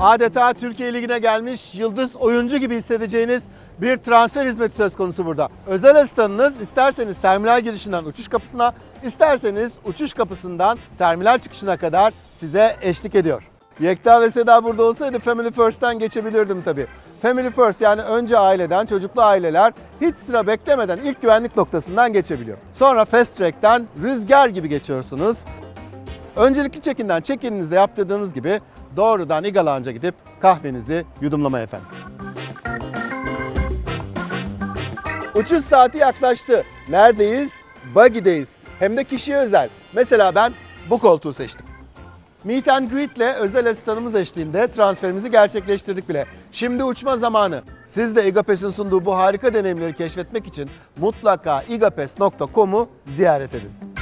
Adeta Türkiye Ligi'ne gelmiş yıldız oyuncu gibi hissedeceğiniz bir transfer hizmeti söz konusu burada. Özel asistanınız isterseniz terminal girişinden uçuş kapısına, isterseniz uçuş kapısından terminal çıkışına kadar size eşlik ediyor. Yekta ve Seda burada olsaydı Family First'ten geçebilirdim tabii. Family First yani önce aileden çocuklu aileler hiç sıra beklemeden ilk güvenlik noktasından geçebiliyor. Sonra Fast Track'ten rüzgar gibi geçiyorsunuz. Öncelikli çekinden check-in'inizde yaptırdığınız gibi doğrudan Lounge'a gidip kahvenizi yudumlamaya efendim. Uçuş saati yaklaştı. Neredeyiz? Buggy'deyiz. Hem de kişiye özel. Mesela ben bu koltuğu seçtim. Meet and Greet ile özel asistanımız eşliğinde transferimizi gerçekleştirdik bile. Şimdi uçma zamanı. Siz de Egapes'in sunduğu bu harika deneyimleri keşfetmek için mutlaka igapes.com'u ziyaret edin.